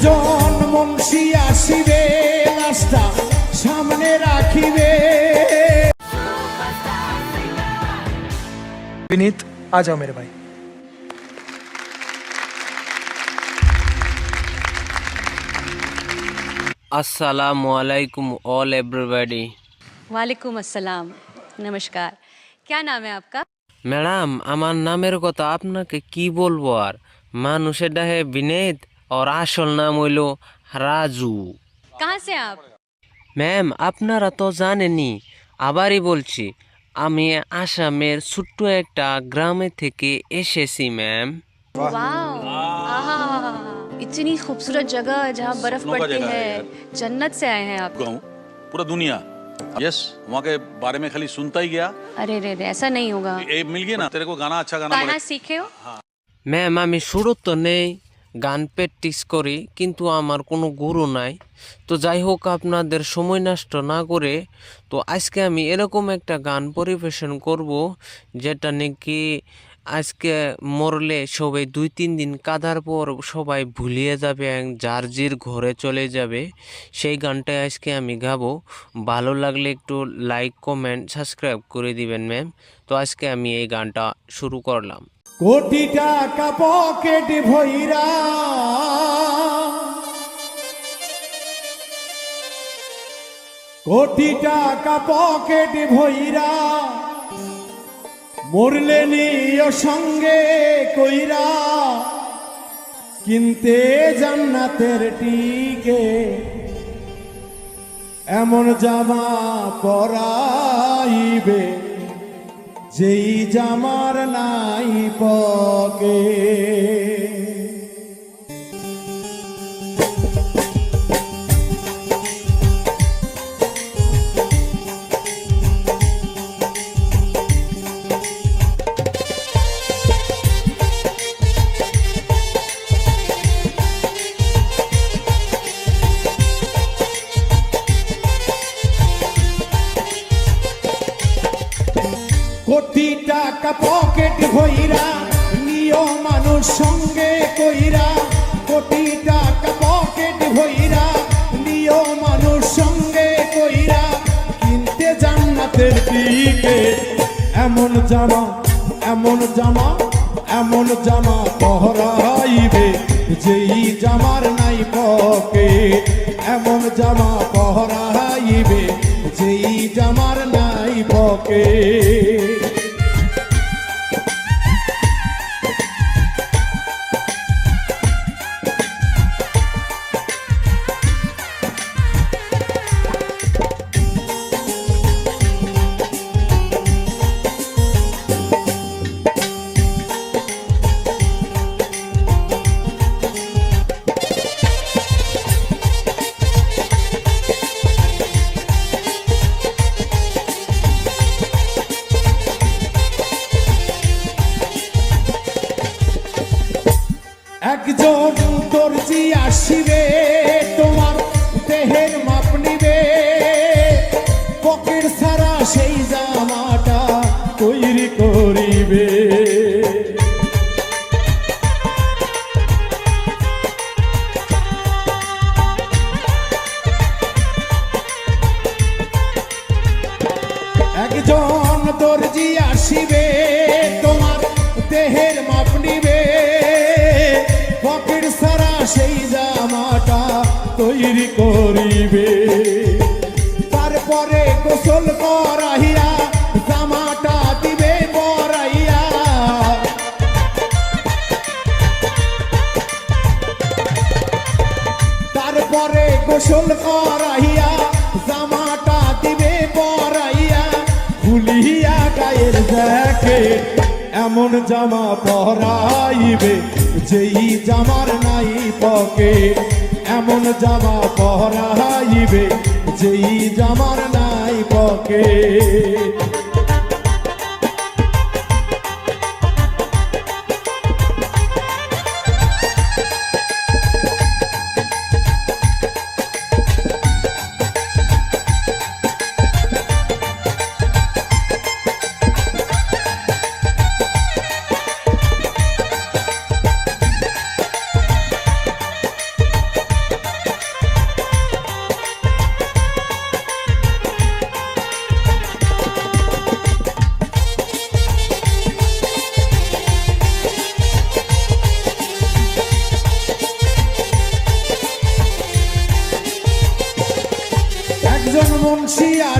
একজন মুন্সি আসিবে লাশটা সামনে রাখিবে विनीत आ जाओ मेरे भाई আসসালামু আলাইকুম অল এভরিবডি वालेकुम अस्सलाम नमस्कार क्या नाम है आपका ম্যাডাম আমার নামের কথা আপনাকে কি বলবো আর মানুষের ডাহে বিনেত ওর আসল নাম হইল রাজু कहाँ से आप ম্যাম আপনারা তো জানেনই আবারই বলছি আমি আসামের ছোট্ট একটা গ্রামে থেকে এসেছি ম্যাম वाओ आहा इतनी खूबसूरत जगह जहाँ बर्फ स्नो का पड़ती जगह है है यार। जन्नत से आए हैं आप कहूँ पूरा दुनिया यस वहाँ के बारे में खाली सुनता ही गया अरे रे रे ऐसा नहीं होगा ए, मिल गया ना तेरे को गाना अच्छा गाना गाना पड़े सीखे हो ম্যাম আমি শুরু তো নেই গান প্র্যাকটিস করি, কিন্তু আমার কোনো গুরু নাই। তো যাই হোক, আপনাদের সময় নষ্ট না করে, তো আজকে আমি এরকম একটা গান পরিবেশন করব, যেটা নাকি আজকে মরলে সবাই দুই তিন দিন কাদার পর সবাই ভুলিয়ে যাবে যার জির ঘরে চলে যাবে। সেই গানটাই আজকে আমি গাবো। ভালো লাগলে একটু লাইক কমেন্ট সাবস্ক্রাইব করে দিবেন ম্যাম তো আজকে আমি এই গানটা শুরু করলাম। কোটি টাকা পকেট ভৈরা কোটি টাকা পকেট ভৈরা মরলে নিয় সঙ্গে কইরা। কিনতে জান্নাতের টিকে। এমন জামা পরাইবে। যেই জামার নাই পকে ভইরা, নিয় মানুষ সঙ্গে কইরা, কোটি টাকা পকেট ভইরা, নিয় মানুষ সঙ্গে কইরা, কিনতে জান্নাতের দিকে। এমন জামা এমন জামা এমন জামা পহরাইবে, যেই জামার নাই পকে এমন জামা পহরাইবে, যেই জামার নাই পকে একজন দর্জি আসিবে তোমার দেহের মাপ নিবে। পকেট ছাড়া সেই জামাটা তৈরি করিবে। তারপরে গোসল করাইয়া জামাটা দিবে পরাইয়া। তারপরে গোসল করাইয়া জামাটা দিবে পরাইয়া। খুলিয়া গায়ের দেখে এমন জামা পরাইবে যেই জামার নাই পকে এমন জামা পরাইবে যেই জামার নাই পকে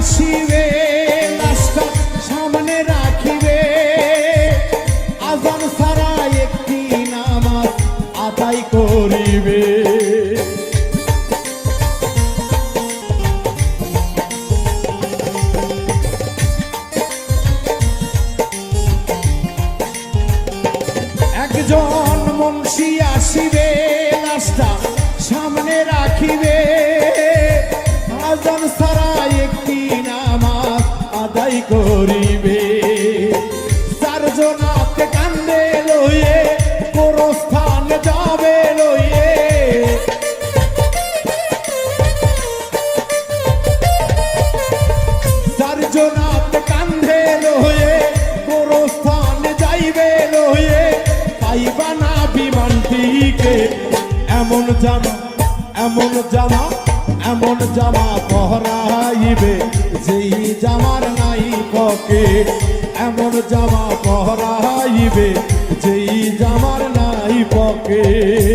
আসিবে লাশটা সামনে রাখিবে। আজান সারা একটি নামাজ আদায় করিবে এমন জামা এমন জামা এমন জামা পহরাইবে। যেই জামার নাই পকে এমন জামা পহরাইবে। যেই জামার নাই পকেট।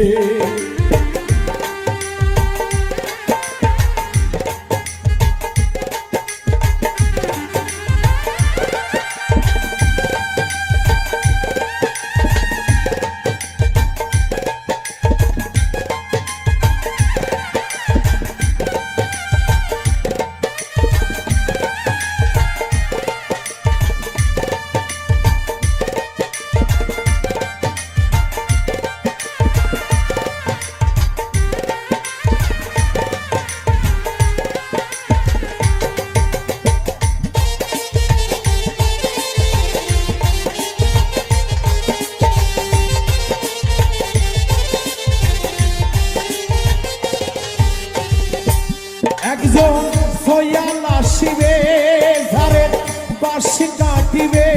বাসি কাটিবে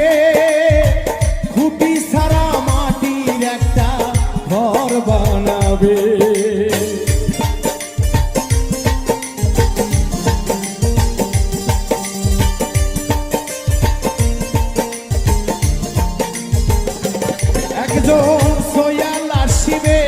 খুঁটি সারা মাটির একটা ঘর বানাবে। একজন সয়াল আসিবে